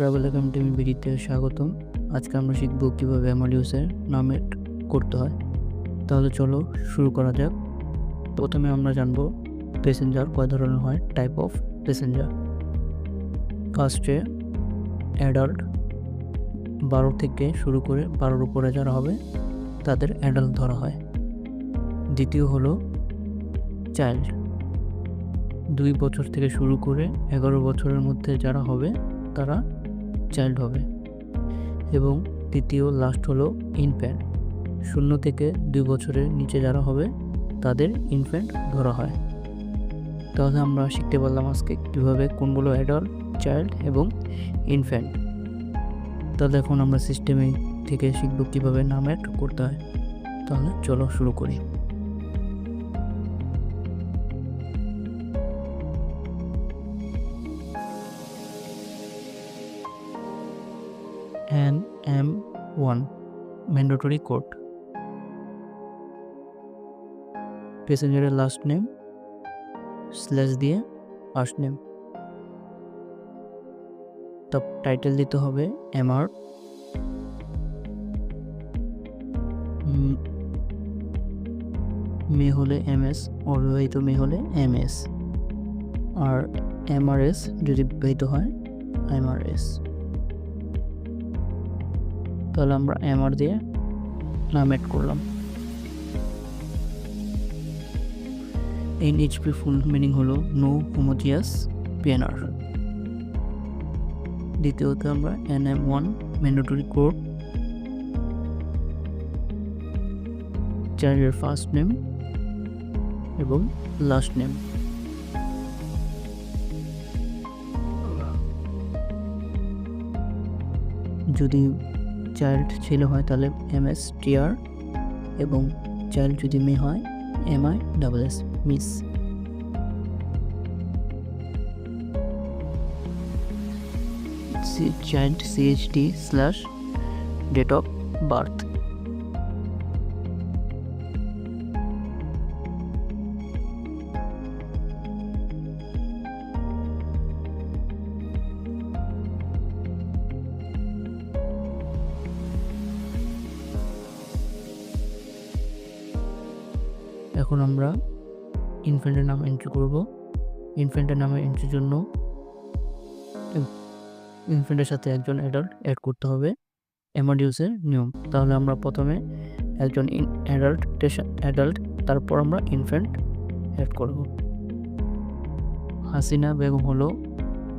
Travel academy বিডিতে স্বাগতম। আজকে আমরা শিখব কীভাবে অ্যামালিউসের নামের করতে হয়। তাহলে চলো শুরু করা যাক। প্রথমে আমরা জানব প্যাসেঞ্জার কয় ধরনের হয় টাইপ অফ প্যাসেঞ্জার ফার্স্টে অ্যাডাল্ট বারো থেকে শুরু করে বারোর উপরে যারা হবে, তাদের অ্যাডাল্ট ধরা হয়। দ্বিতীয় হলো চাইল্ড দুই বছর থেকে শুরু করে এগারো বছরের মধ্যে যারা হবে, তারা চাইল্ড হবে। এবং তৃতীয় লাস্ট হলো ইনফ্যান্ট শূন্য থেকে দুই বছরের নিচে যারা হবে, তাদের ইনফ্যান্ট ধরা হয়। তাহলে আমরা শিখতে পারলাম আজকে কীভাবে কোনগুলো অ্যাডাল্ট চাইল্ড এবং ইনফ্যান্ট তাহলে এখন আমরা সিস্টেমে থেকে শিখব কীভাবে নাম অ্যাড করতে হয়। তাহলে চলো শুরু করি। এম ওয়ান ম্যান্ডেটরি কোড প্যাসেঞ্জারের লাস্ট নেম স্ল্যাশ দিয়ে ফার্স্ট নেম তার টাইটেল দিতে হবে এমআর মেয়ে হলে এম এস অবিবাহিত মেয়ে হলে এম এস আর এমআরএস যদি বিবাহিত হয় এমআরএস তাহলে আমরা এমআর দিয়ে নাম অ্যাড করলাম এনএইচপি ফুল মিনিং হলো নো হোমোজিয়াস পিএনআর দ্বিতীয়ত আমরা N M one mandatory code চাইল্ডের first name এবং লাস্ট নেম যদি চাইল্ড ছেলে হয় তাহলে এম এস টিআর এবং চাইল্ড যদি মেয়ে হয় M I double S miss child CHD slash date of birth এখন আমরা ইনফ্যান্টের নাম এন্ট্রি করব। ইনফ্যান্টের নামে এন্ট্রির জন্য ইনফ্যান্টের সাথে একজন অ্যাডাল্ট অ্যাড করতে হবে। এমাডিউসের নিয়ম। তাহলে আমরা প্রথমে একজন অ্যাডাল্ট অ্যাডাল্ট তারপর আমরা ইনফ্যান্ট অ্যাড করব। হাসিনা বেগম হলো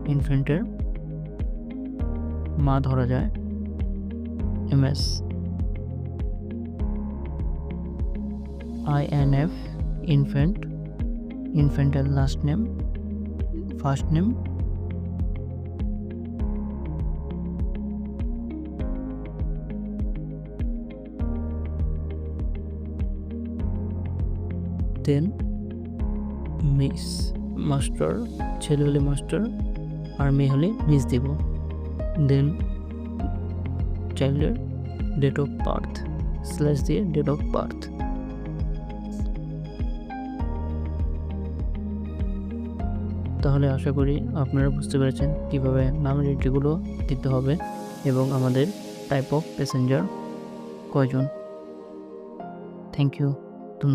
ইনফ্যান্টের মা ধরা যায়। M S. INF infant, infantile last name, first name. Then miss master ছেলে হলে মাস্টার আর মেয়ে হলে মিস দিব। দেন চাইল্ডের ডেট অফ বার্থ স্ল্যাশ দিয়ে ডেট অফ বার্থ তাহলে আশা করি আপনারা বুঝতে পেরেছেন কীভাবে নাম এন্ট্রিগুলো দিতে হবে এবং আমাদের টাইপ অফ প্যাসেঞ্জার কয়জন। Thank you